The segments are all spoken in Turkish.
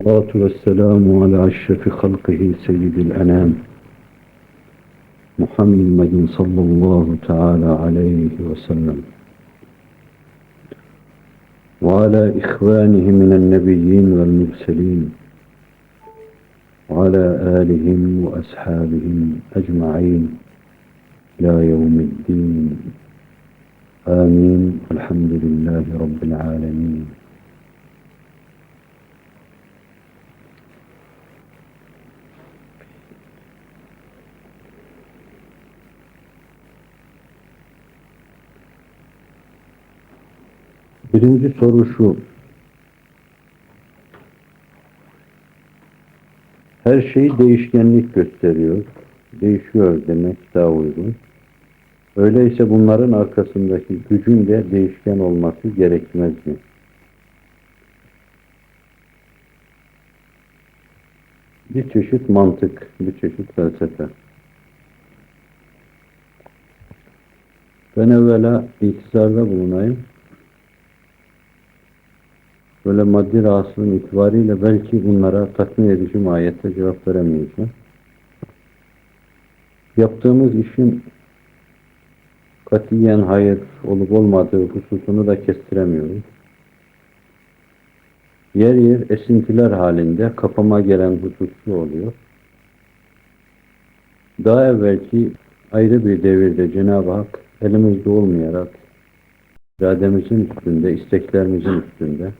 الصلاة والسلام على أشرف خلقه سيد الأنام محمد صلى الله تعالى عليه وسلم. وعلى إخوانه من النبيين والمرسلين وعلى آلهم وأصحابهم أجمعين إلى يوم الدين. آمين. الحمد لله رب العالمين. Birinci soru şu. Her şey değişkenlik gösteriyor. Değişiyor demek daha uygun. Öyleyse bunların arkasındaki gücün de değişken olması gerekmez mi? Bir çeşit mantık, bir çeşit felsefe. Ben evvela itizarda bulunayım. Böyle maddi rahatsızlığın itibariyle belki bunlara tatmin edici mahiyette cevap veremeyeceğim. Yaptığımız işin katiyen hayır olup olmadığı hususunu da kestiremiyorum. Yer yer esintiler halinde kafama gelen hususlu oluyor. Daha evvelki ayrı bir devirde Cenab-ı Hak elimizde olmayarak irademizin üstünde, isteklerimizin üstünde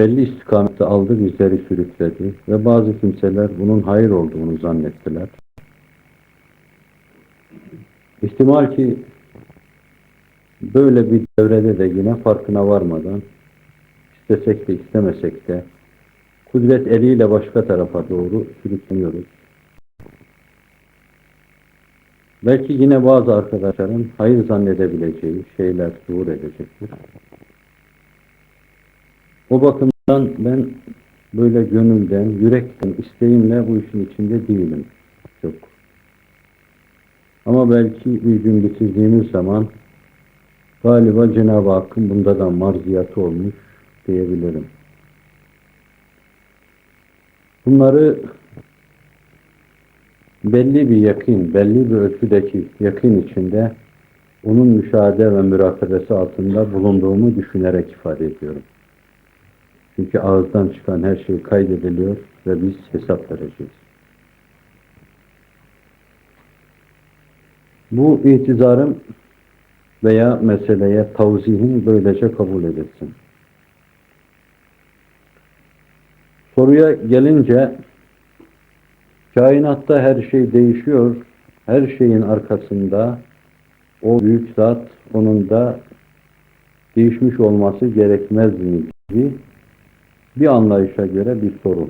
belli istikamette aldı bizleri sürükledi ve bazı kimseler bunun hayır olduğunu zannettiler. İhtimal ki böyle bir devrede de yine farkına varmadan istesek de istemesek de kudret eliyle başka tarafa doğru sürükleniyoruz. Belki yine bazı arkadaşların hayır zannedebileceği şeyler zuhur edecektir. O bakımdan ben böyle gönülden, yürekten, isteğimle bu işin içinde değilim. Çok. Ama belki bir gün bitirdiğimiz zaman galiba Cenab-ı Hakk'ın bunda da marziyatı olmuş diyebilirim. Bunları belli bir yakın, belli bir ölçüdeki yakın içinde onun müşahede ve mürakabesi altında bulunduğumu düşünerek ifade ediyorum. Çünkü ağızdan çıkan her şey kaydediliyor ve biz hesap vereceğiz. Bu itizarım veya meseleye tavzihin böylece kabul edilsin. Soruya gelince kainatta her şey değişiyor. Her şeyin arkasında o büyük zat onun da değişmiş olması gerekmez mi gibi bir anlayışa göre bir soru.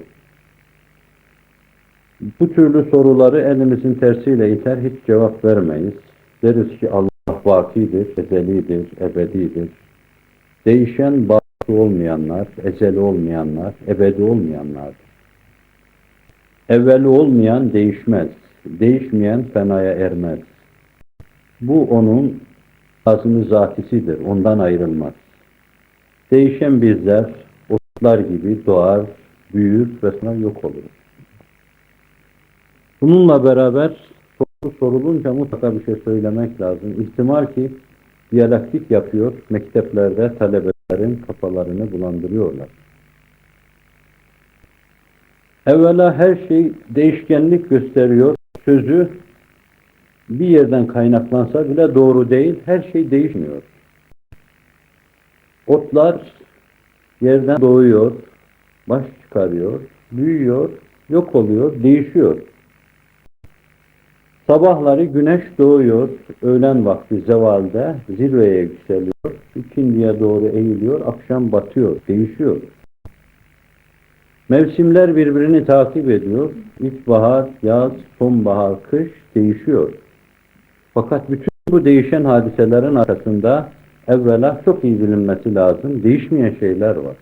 Bu türlü soruları elimizin tersiyle iter hiç cevap vermeyiz. Deriz ki Allah vakidir, ezelidir, ebedidir. Değişen baki olmayanlar, ezeli olmayanlar, ebedi olmayanlar. Evveli olmayan değişmez. Değişmeyen fenaya ermez. Bu onun azını zatisidir. Ondan ayrılmaz. Değişen bizler otlar gibi doğar, büyür ve sonra yok olur. Bununla beraber soru sorulunca mutlaka bir şey söylemek lazım. İhtimal ki diyalektik yapıyor, mekteplerde talebelerin kafalarını bulandırıyorlar. Evvela her şey değişkenlik gösteriyor. Sözü bir yerden kaynaklansa bile doğru değil. Her şey değişmiyor. Otlar yerden doğuyor, baş çıkarıyor, büyüyor, yok oluyor, değişiyor. Sabahları güneş doğuyor, öğlen vakti zevalde zirveye yükseliyor, ikindiye doğru eğiliyor, akşam batıyor, değişiyor. Mevsimler birbirini takip ediyor. İlkbahar, yaz, sonbahar, kış değişiyor. Fakat bütün bu değişen hadiselerin arkasında evvela çok iyi bilinmesi lazım. Değişmeyen şeyler var.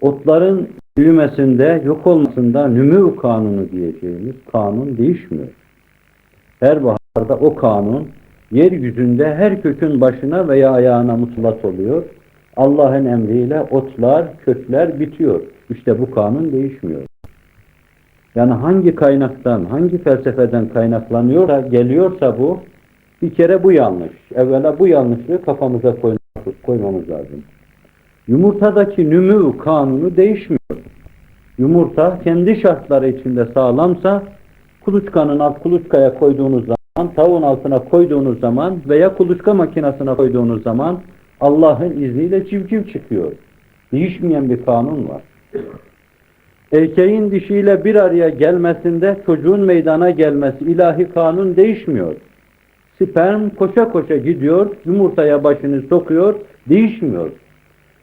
Otların büyümesinde, yok olmasında nümü kanunu diyeceğimiz kanun değişmiyor. Her baharda o kanun yeryüzünde her kökün başına veya ayağına mutlak oluyor. Allah'ın emriyle otlar, kökler bitiyor. İşte bu kanun değişmiyor. Yani hangi kaynaktan, hangi felsefeden kaynaklanıyorsa, geliyorsa bu, bir kere bu yanlış. Evvela bu yanlışlığı kafamıza koymamız lazım. Yumurtadaki nümü kanunu değişmiyor. Yumurta kendi şartları içinde sağlamsa kuluçkanın alt kuluçkaya koyduğunuz zaman, tavuğun altına koyduğunuz zaman veya kuluçka makinesine koyduğunuz zaman Allah'ın izniyle civciv çıkıyor. Değişmeyen bir kanun var. Erkeğin dişiyle bir araya gelmesinde çocuğun meydana gelmesi ilahi kanun değişmiyor. Sperm koşa koşa gidiyor, yumurtaya başını sokuyor, değişmiyor.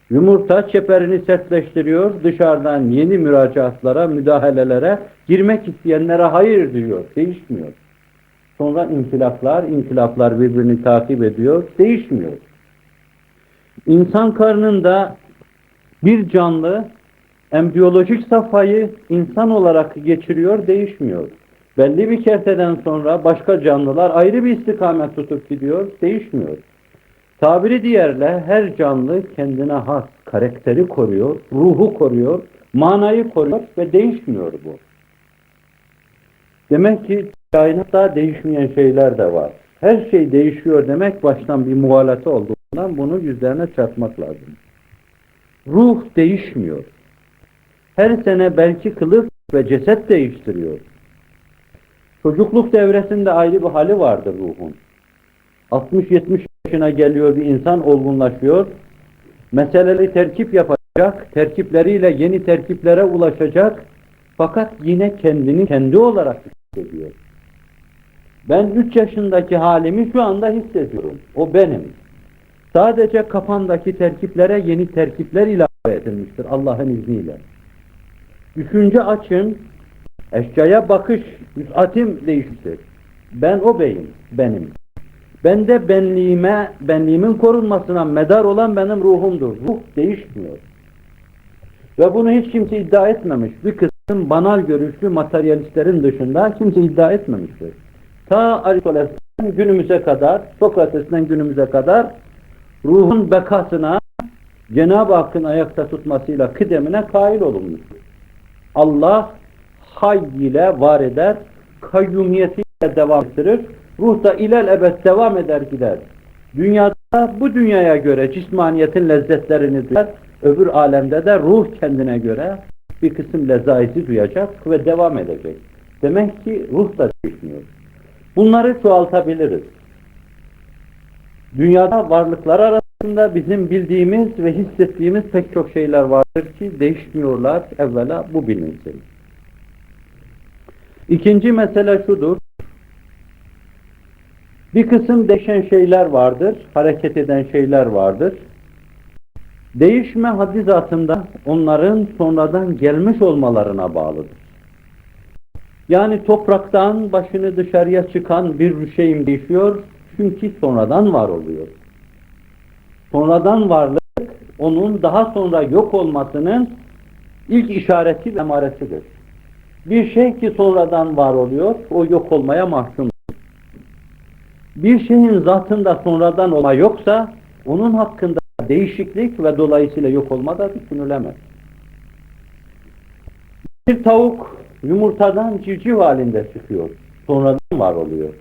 Yumurta çeperini sertleştiriyor, dışarıdan yeni müracaatlara, müdahalelere girmek isteyenlere hayır diyor, değişmiyor. Sonra inkılaplar, inkılaplar birbirini takip ediyor, değişmiyor. İnsan karnında bir canlı embiyolojik safhayı insan olarak geçiriyor, değişmiyor. Belli bir kerteden sonra başka canlılar ayrı bir istikamet tutup gidiyor, değişmiyor. Tabiri diğerle her canlı kendine has karakteri koruyor, ruhu koruyor, manayı koruyor ve değişmiyor bu. Demek ki kainatta değişmeyen şeyler de var. Her şey değişiyor demek baştan bir muhalata olduğundan bunu yüzlerine çarpmak lazım. Ruh değişmiyor. Her sene belki kılık ve ceset değiştiriyor. Çocukluk devresinde ayrı bir hali vardır ruhun. 60-70 yaşına geliyor bir insan olgunlaşıyor. Meseleleri terkip yapacak, terkipleriyle yeni terkiplere ulaşacak. Fakat yine kendini kendi olarak hissediyor. Ben 3 yaşındaki halimi şu anda hissediyorum. O benim. Sadece kafandaki terkiplere yeni terkipler ilave edilmiştir Allah'ın izniyle. Düşünce açın, eşyaya bakış, yüzatim değiştir. Ben o beyim, benim. Bende benliğime, benliğimin korunmasına medar olan benim ruhumdur. Ruh değişmiyor. Ve bunu hiç kimse iddia etmemiş. Bir kısım banal görüşlü materyalistlerin dışında kimse iddia etmemiştir. Ta Aristoteles'ten günümüze kadar, Sokrates'ten günümüze kadar ruhun bekasına, Cenab-ı Hakk'ın ayakta tutmasıyla kıdemine kail olunmuştur. Allah hay ile var eder, kayyumiyetiyle devam ettirir. Ruh da ilel ebed devam eder gider. Dünyada bu dünyaya göre cismaniyetin lezzetlerini duyar, öbür alemde de ruh kendine göre bir kısım lezzayeti duyacak ve devam edecek. Demek ki ruh da değişmiyor. Bunları çoğaltabiliriz. Dünyada varlıklar arasında bizim bildiğimiz ve hissettiğimiz pek çok şeyler vardır ki değişmiyorlar. Evvela bu bilinsin. İkinci mesele şudur. Bir kısım değişen şeyler vardır, hareket eden şeyler vardır. Değişme haddi zatında onların sonradan gelmiş olmalarına bağlıdır. Yani topraktan başını dışarıya çıkan bir şeyim değişiyor çünkü sonradan var oluyor. Sonradan varlık onun daha sonra yok olmasının ilk işareti ve emaresidir. Bir şey ki sonradan var oluyor, o yok olmaya mahkum. Bir şeyin zatında sonradan olma yoksa, onun hakkında değişiklik ve dolayısıyla yok olma da düşünülemez. Bir tavuk yumurtadan civciv halinde çıkıyor. Sonradan var oluyor.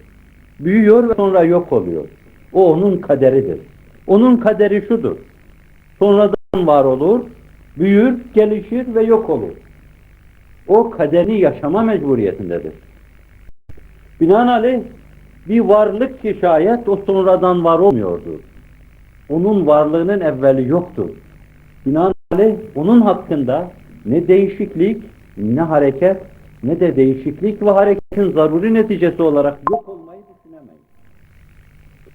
Büyüyor ve sonra yok oluyor. O onun kaderidir. Onun kaderi şudur. Sonradan var olur, büyür, gelişir ve yok olur. O kaderini yaşama mecburiyetindedir. Binaenaleyh bir varlık ki şayet o sonradan var olmuyordur. Onun varlığının evveli yoktur. Binaenaleyh onun hakkında ne değişiklik, ne hareket, ne de değişiklik ve hareketin zaruri neticesi olarak yok olmayı düşünemeyiz.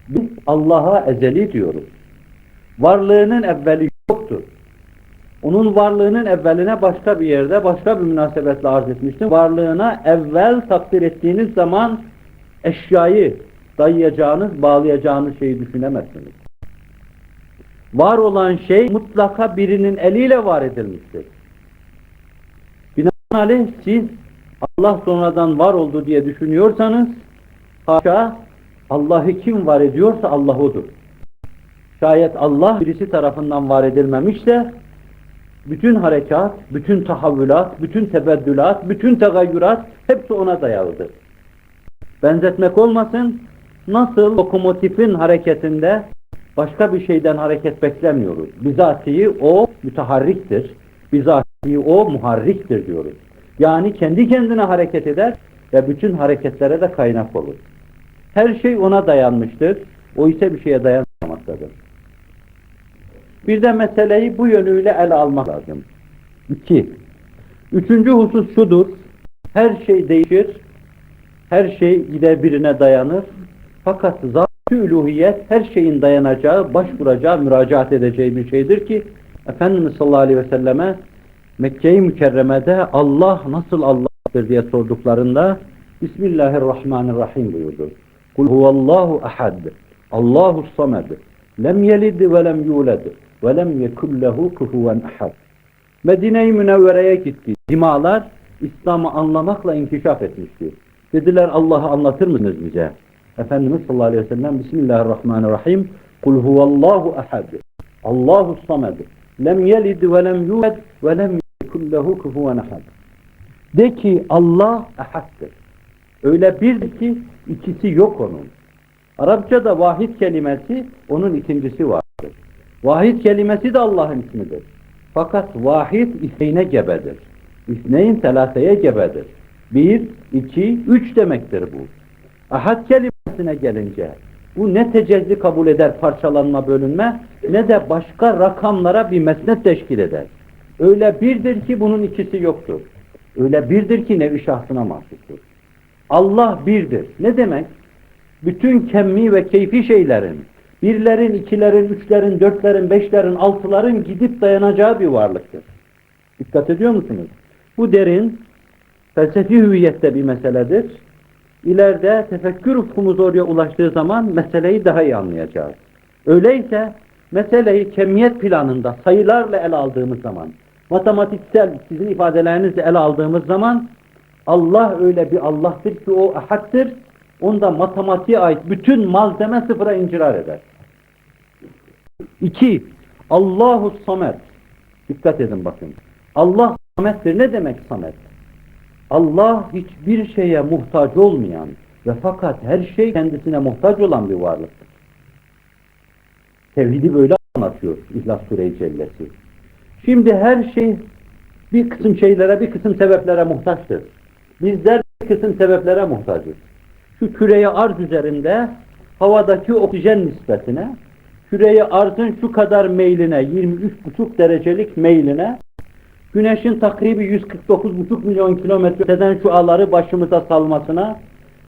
Biz Allah'a ezeli diyoruz. Varlığının evveli yoktur. Onun varlığının evveline başka bir yerde, başka bir münasebetle arz etmiştim. Varlığına evvel takdir ettiğiniz zaman eşyayı dayayacağınız, bağlayacağınız şeyi düşünemezsiniz. Var olan şey mutlaka birinin eliyle var edilmiştir. Binaenaleyh siz Allah sonradan var oldu diye düşünüyorsanız haşa Allah'ı kim var ediyorsa Allah odur. Şayet Allah birisi tarafından var edilmemişse bütün harekat, bütün tahavvülat, bütün tebeddülat, bütün tegayyürat hepsi ona dayalıdır. Benzetmek olmasın, nasıl lokomotifin hareketinde başka bir şeyden hareket beklemiyoruz. Bizatihi o müteharriktir. Bizatihi o muharriktir diyoruz. Yani kendi kendine hareket eder ve bütün hareketlere de kaynak olur. Her şey ona dayanmıştır. O ise bir şeye dayanmamaktadır. Bir de meseleyi bu yönüyle ele almak lazım. İki. Üçüncü husus şudur. Her şey değişir. Her şey gider birine dayanır. Fakat zat-ı üluhiyet her şeyin dayanacağı, başvuracağı, müracaat edeceği bir şeydir ki Efendimiz sallallahu aleyhi ve selleme Mekke-i Mükerreme'de Allah nasıl Allah'tır diye sorduklarında Bismillahirrahmanirrahim buyurdu. Kul huvallahu ahad. Allahu samed. Lem yelid ve lem yulad lem yekun lehu kufuven ahad. Medine-i Münevvere'ye gitti. Dimalar İslam'ı anlamakla inkişaf etmişti. Dediler Allah'ı anlatır mısınız bize? Efendimiz sallallahu aleyhi ve sellem Bismillahirrahmanirrahim. Kul huvallahu ahad. Allahu samed. Lem yelid ve lem yulad ve lem yekun lehu kufuven. De ki Allah ahaddır. Öyle bir ki ikisi yok onun. Arapçada vahid kelimesi onun ikincisi vardır. Vahid kelimesi de Allah'ın ismidir. Fakat vahid isneyne gebedir. İsneyn selaseye gebedir. Bir, iki, üç demektir bu. Ahad kelimesine gelince bu ne tecezzi kabul eder parçalanma bölünme ne de başka rakamlara bir mesnet teşkil eder. Öyle birdir ki bunun ikisi yoktur. Öyle birdir ki nevi şahsına mahsustur. Allah birdir. Ne demek? Bütün kemmi ve keyfi şeylerin, birlerin, ikilerin, üçlerin, dörtlerin, beşlerin, altıların gidip dayanacağı bir varlıktır. Dikkat ediyor musunuz? Bu derin, felsefi hüviyette bir meseledir. İleride tefekkür ufkumuz oraya ulaştığı zaman meseleyi daha iyi anlayacağız. Öyleyse meseleyi kemiyet planında sayılarla ele aldığımız zaman, matematiksel sizin ifadelerinizle ele aldığımız zaman Allah öyle bir Allah'tır ki o ahattır. Onda matematiğe ait bütün malzeme sıfıra incirar eder. İki, Allahu Samet. Dikkat edin bakın. Allah Samet'tir. Ne demek Samet? Allah hiçbir şeye muhtaç olmayan ve fakat her şey kendisine muhtaç olan bir varlıktır. Tevhidi böyle anlatıyor İhlas Sure-i Cellesi. Şimdi her şey bir kısım şeylere, bir kısım sebeplere muhtaçtır. Bizler bir kısım sebeplere muhtacız. Şu küreye arz üzerinde havadaki oksijen nispetine, küreye arzın şu kadar meyline, 23,5 derecelik meyline, güneşin takribi 149,5 milyon kilometreden şuaları başımıza salmasına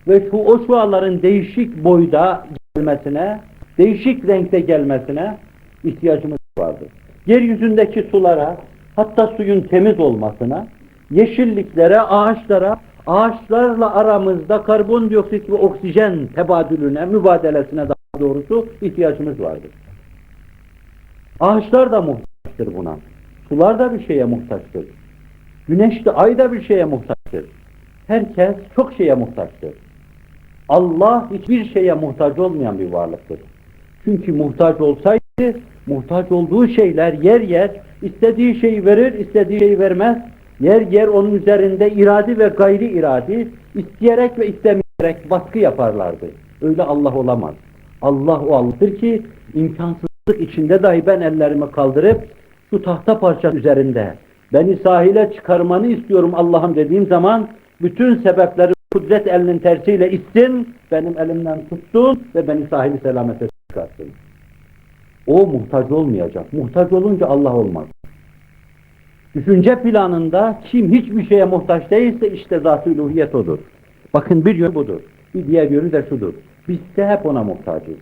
ve şu o şuaların değişik boyda gelmesine, değişik renkte gelmesine ihtiyacımız vardır. Yeryüzündeki sulara, hatta suyun temiz olmasına, yeşilliklere, ağaçlara, ağaçlarla aramızda karbondioksit ve oksijen tebadülüne, mübadelesine daha doğrusu ihtiyacımız vardır. Ağaçlar da muhtaçtır buna. Sular da bir şeye muhtaçtır. Güneş de, ay da bir şeye muhtaçtır. Herkes çok şeye muhtaçtır. Allah hiçbir şeye muhtaç olmayan bir varlıktır. Çünkü muhtaç olsaydı, muhtaç olduğu şeyler yer yer, istediği şeyi verir, istediği şeyi vermez. Yer yer onun üzerinde iradi ve gayri iradi, isteyerek ve istemeyerek baskı yaparlardı. Öyle Allah olamaz. Allah o Allah'tır ki imkansızlık içinde dahi ben ellerimi kaldırıp şu tahta parça üzerinde beni sahile çıkarmanı istiyorum Allah'ım dediğim zaman bütün sebepleri kudret elinin tersiyle istin, benim elimden tuttun ve beni sahili selamete çıkarttın. O muhtaç olmayacak. Muhtaç olunca Allah olmaz. Düşünce planında kim hiçbir şeye muhtaç değilse işte zat-ı uluhiyet odur. Bakın bir yönü budur. Bir diğer yönü de şudur. Biz de hep ona muhtacız.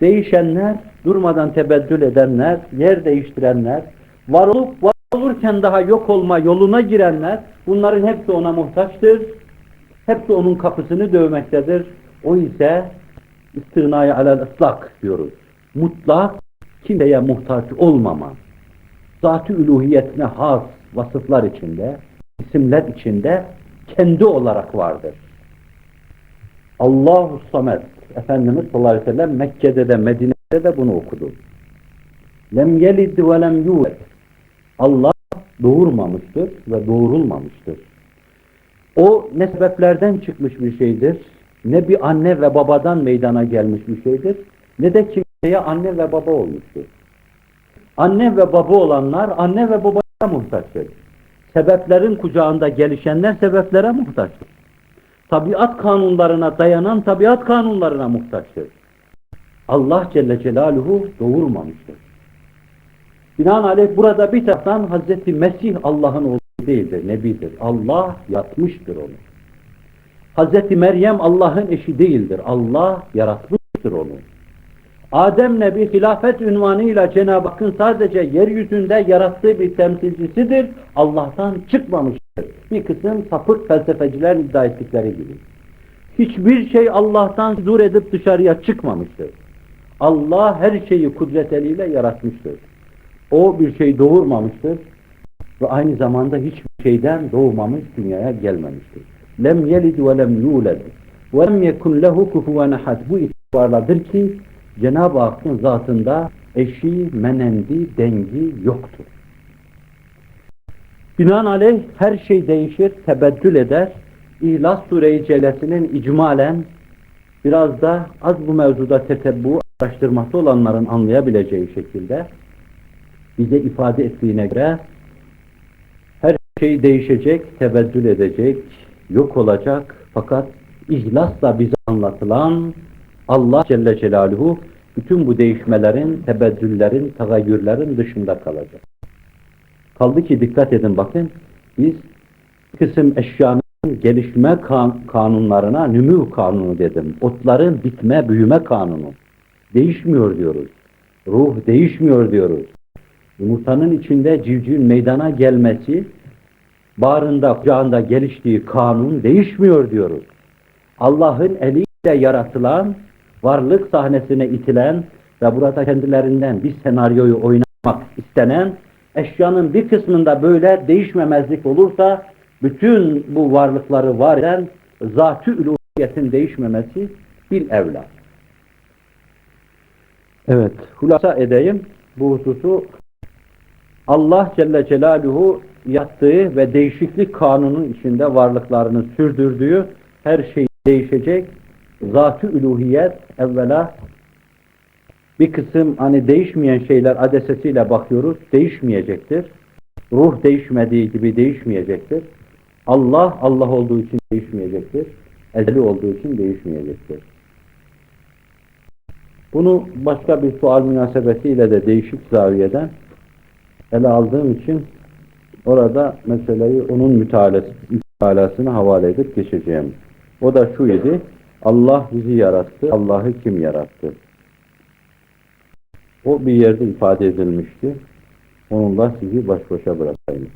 Değişenler, durmadan tebeddül edenler, yer değiştirenler, var olup var olurken daha yok olma yoluna girenler, bunların hepsi ona muhtaçtır. Hepsi onun kapısını dövmektedir. O ise istinaya alel ıslak diyoruz. Mutlak kimseye muhtaç olmama. Zat-ı üluhiyetine has vasıflar içinde, isimler içinde kendi olarak vardır. Allahu Samet Efendimiz sallallahu aleyhi ve sellem Mekke'de de Medine'de de bunu okudu. Lem yelid ve lem yulad. Allah doğurmamıştır ve doğurulmamıştır. O ne sebeplerden çıkmış bir şeydir, ne bir anne ve babadan meydana gelmiş bir şeydir, ne de kimseye anne ve baba olmuştur. Anne ve baba olanlar anne ve babaya muhtaçtır. Sebeplerin kucağında gelişenler sebeplere muhtaçtır. Tabiat kanunlarına dayanan tabiat kanunlarına muhtaçtır. Allah Celle Celaluhu doğurmamıştır. Binaenaleyh burada bir taraftan Hazreti Mesih Allah'ın oğlu değildir, Nebidir. Allah yaratmıştır onu. Hazreti Meryem Allah'ın eşi değildir. Allah yaratmıştır onu. Adem Nebi hilafet ünvanıyla Cenab-ı Hakk'ın sadece yeryüzünde yarattığı bir temsilcisidir. Allah'tan çıkmamıştır. Bir kısım sapık felsefeciler iddia ettikleri gibi. Hiçbir şey Allah'tan dur edip dışarıya çıkmamıştır. Allah her şeyi kudret eliyle yaratmıştır. O bir şey doğurmamıştır ve aynı zamanda hiçbir şeyden doğmamış dünyaya gelmemiştir. Lem yelid ve lem yulad ve lem yekun lehu kufuven ahad. Bu itibarladır ki Cenab-ı Hakk'ın zatında eşi, menendi, dengi yoktur. Binaenaleyh her şey değişir, tebeddül eder. İhlas Sure-i Celle'sinin icmalen biraz da az bu mevzuda tetebbu, araştırması olanların anlayabileceği şekilde bize ifade ettiğine göre her şey değişecek, tebeddül edecek, yok olacak fakat ihlasla bize anlatılan Allah Celle Celaluhu bütün bu değişmelerin, tebeddüllerin, tagayyürlerin dışında kalacak. Kaldı ki dikkat edin bakın, biz kısım eşyanın gelişme kan kanunlarına nümü kanunu dedim. Otların bitme, büyüme kanunu. Değişmiyor diyoruz. Ruh değişmiyor diyoruz. Yumurtanın içinde civcivin meydana gelmesi, bağrında, kucağında geliştiği kanun değişmiyor diyoruz. Allah'ın eliyle yaratılan, varlık sahnesine itilen ve burada kendilerinden bir senaryoyu oynamak istenen eşyanın bir kısmında böyle değişmemezlik olursa bütün bu varlıkları var eden zat-ı üluhiyetin değişmemesi bir evla. Evet, hulasa edeyim bu hususu Allah Celle Celaluhu yattığı ve değişiklik kanunun içinde varlıklarını sürdürdüğü her şey değişecek. Zat-ı üluhiyet evvela bir kısım hani değişmeyen şeyler adesesiyle bakıyoruz. Değişmeyecektir. Ruh değişmediği gibi değişmeyecektir. Allah Allah olduğu için değişmeyecektir. Ezeli olduğu için değişmeyecektir. Bunu başka bir sual münasebetiyle de değişik zaviyeden ele aldığım için orada meseleyi onun mütalası, mütalasını havale edip geçeceğim. O da şu idi. Allah bizi yarattı. Allah'ı kim yarattı? O bir yerde ifade edilmişti. Onunla sizi baş başa bırakayım.